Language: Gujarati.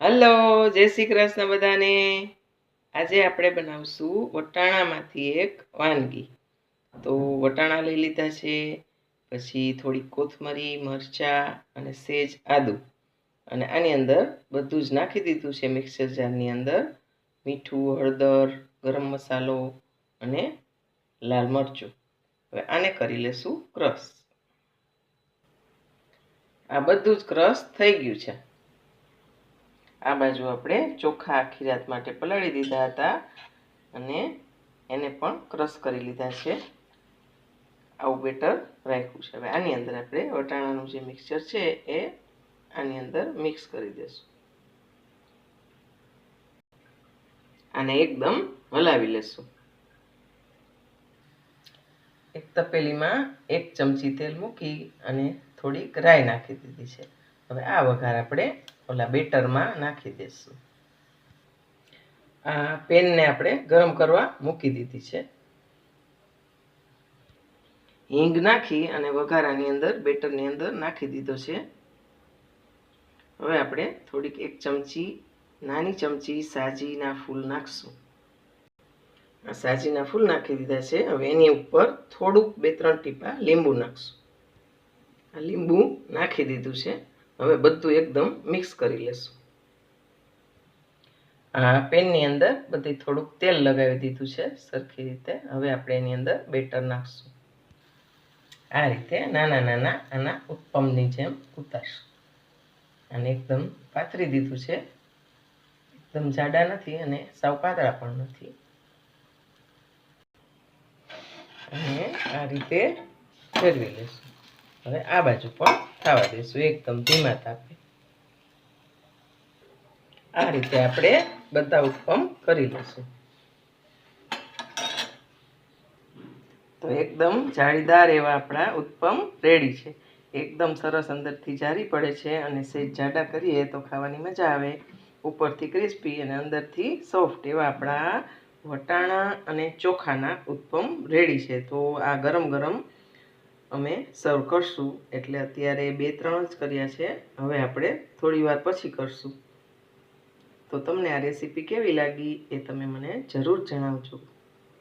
હલો, જય શ્રી કૃષ્ણ બધાને. આજે આપણે બનાવશું વટાણામાંથી એક વાનગી. તો વટાણા લઈ લીધા છે, પછી થોડી કોથમરી, મરચાં અને સેજ આદુ. અને આની અંદર બધું જ નાખી દીધું છે મિક્સર જારની અંદર. મીઠું, હળદર, ગરમ મસાલો અને લાલ મરચું. હવે આને કરી લેશું ક્રશ. આ બધું જ ક્રશ થઈ ગયું છે. આ બાજુ આપણે ચોખા આખી રાત માટે પલાળી દીધા હતા અને એને પણ ક્રશ કરી લીધા છે. આવું બેટર રાખ્યું છે. હવે આની અંદર આપણે વટાણાનું જે મિક્સચર છે એ આની અંદર મિક્સ કરી દઈશું આને એકદમ હલાવી લેશું. એક તપેલીમાં એક ચમચી તેલ મૂકી અને થોડીક રાઈ નાખી દીધી છે. હવે આ વઘાર આપણે ઓલા બેટરમાં નાખી દઈશું આ પેનને આપણે ગરમ કરવા મૂકી દીધી છે. હિંગ નાખી અને વઘારાની અંદર, બેટરની અંદર નાખી દીધો છે. હવે આપણે થોડીક એક ચમચી, નાની ચમચી સાજીના ફૂલ નાખશું. આ સાજીના ફૂલ નાખી દીધા છે. હવે એની ઉપર થોડુંક બે ત્રણ ટીપા લીંબુ નાખશું. આ લીંબુ નાખી દીધું છે. હવે બધું એકદમ મિક્સ કરી લેશું. આ પેનની અંદર બધી થોડુંક તેલ લગાવી દીધું છે સરખી રીતે. હવે આપણે એની અંદર બેટર નાખશું. આ રીતે નાના નાના આના ઉત્પમની જેમ ઉતારશું. અને એકદમ પાથરી દીધું છે. એકદમ જાડા નથી અને સાવ પાતળા પણ નથી. અને આ રીતે ફેરવી લેશું. હવે આ બાજુ પણ થવા દઈશું, એકદમ ધીમા તાપે. આ રીતે આપણે બધા ઉત્પમ કરી લઈશું. તો એકદમ જાળીદાર એવા આપણા ઉત્પમ રેડી છે. એકદમ સરસ અંદરથી જારી પડે છે અને સેજ જાડા કરીએ તો ખાવાની મજા આવે. ઉપરથી ક્રિસ્પી અને અંદરથી સોફ્ટ એવા આપણા વટાણા અને ચોખાના ઉત્પમ રેડી છે. તો આ ગરમ ગરમ અમે સર્વ કરશું. એટલે અત્યારે બે, ત્રણ જ કર્યા છે. હવે આપણે થોડી વાર પછી કરશું. તો તમને આ રેસીપી કેવી લાગી એ તમે મને જરૂર જણાવજો.